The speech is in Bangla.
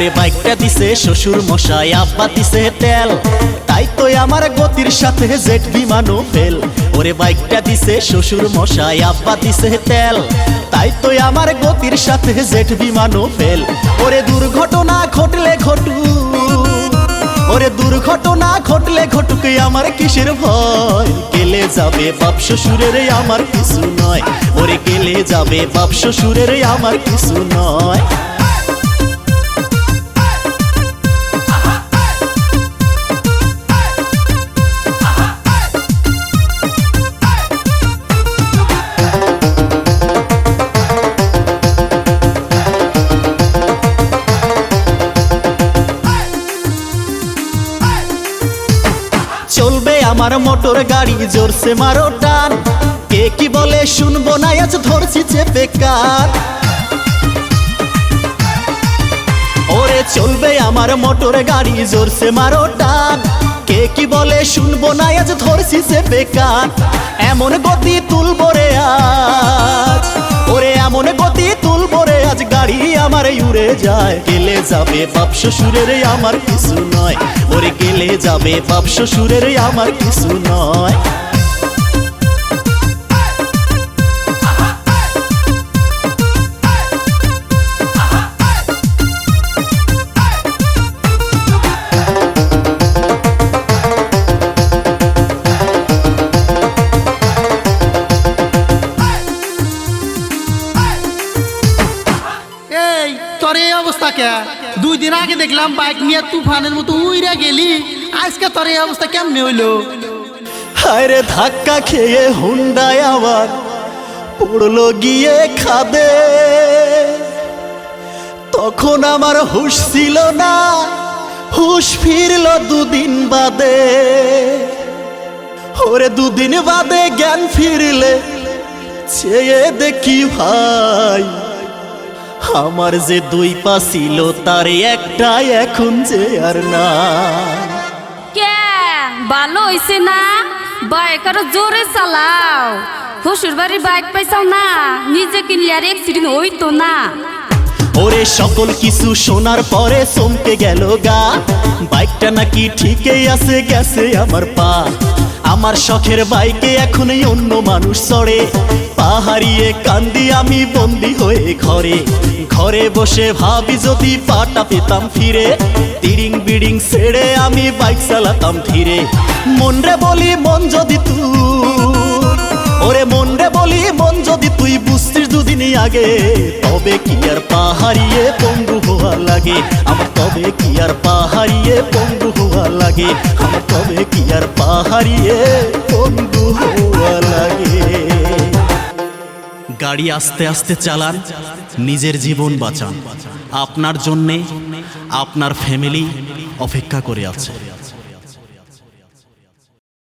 ওরে বাইকটা দিছে, শ্বশুর মশাই, আব্বা দিছে তেল। তাই তো আমার গতির সাথে জেট বিমানও ফেল। ওরে বাইকটা দিছে, শ্বশুর মশাই, আব্বা দিছে তেল। তাই তো আমার গতির সাথে জেট বিমানও ফেল। ওরে দুর্ঘটনা ঘটলে ঘটু ওরে দুর্ঘটনা ঘটলে ঘটুক আমার কিসের ভয়? গেলে যাবে বাপ শ্বশুরের আমার কিছু নয়। ওরে গেলে যাবে বাপ শ্বশুরের আমার কিছু নয়। আমার মোটর গাড়ি জোরসে মারো টান। কে কি বলে শুনব না, আজ ধরছি চেপে কান ওরে চলবে আমার মোটর গাড়ি জোরসে মারো টান। কে কি বলে শুনব না, আজ ধরছি চেপে কান এমন গতি তুলবো রে আজ। ওরে এমন গতি আজ গাড়ি আমার উড়ে যায়। গেলে যাবে বাপ শ্বশুরের আমার কিছু নয়। ওরে গেলে যাবে বাপ শ্বশুরের আমার কিছু নয়। অবস্থা দুই দিন আগে দেখলাম বাইক নিয়ে তুফানের মতো উইরা গেলি। আজকে তোর এই অবস্থা কেমনে হইল? হায়রে ধাক্কা খেয়ে হুন্ডায় আবার পড়ল গিয়ে খাদে। তখন আমার হুশ ছিল না, হুশ ফিরল দুদিন বাদে। ওরে দুদিন বাদে জ্ঞান ফিরলে, চেয়ে দেখি ভাই। আমার যে দুই পা ছিল তার একটাই এখন যে আর না। কে? ভালো হইছে না? বাইক আরও জোরে চালাও। শ্বশুর বাড়ির বাইক পাইছাও না? নিজে কিনলে আর অ্যাক্সিডেন্ট হইতো না। ওরে সকল কিছু শোনার পরে চমকে গেল গা। বাইকটা নাকি ঠিকই আছে গেছে আমার পা। আমার শখের বাইকে এখনই অন্য মানুষ চড়ে। পাহাড়িয়ে কান্দি আমি বন্দি হয়ে ঘরে। ঘরে বসে ভাবি যদি পাটা পেতাম ফিরে। তিরিং বিড়িং ছেড়ে আমি বাইক চালাতাম ধীরে। মন রে বলি, মন যদি তুই ওরে মন রে বলি আগে, তবে কি আর পাহাড়িয়ে পঙ্গু হওয়া লাগে? আমার তবে কি আর পাহাড়িয়ে পঙ্গু হওয়া লাগে? আমার তবে কি আর পাহাড়িয়ে পঙ্গু হওয়া লাগে? গাড়ি আস্তে আস্তে চালান, নিজের জীবন বাঁচান। আপনার জন্যে আপনার ফ্যামিলি অপেক্ষা করে আছে।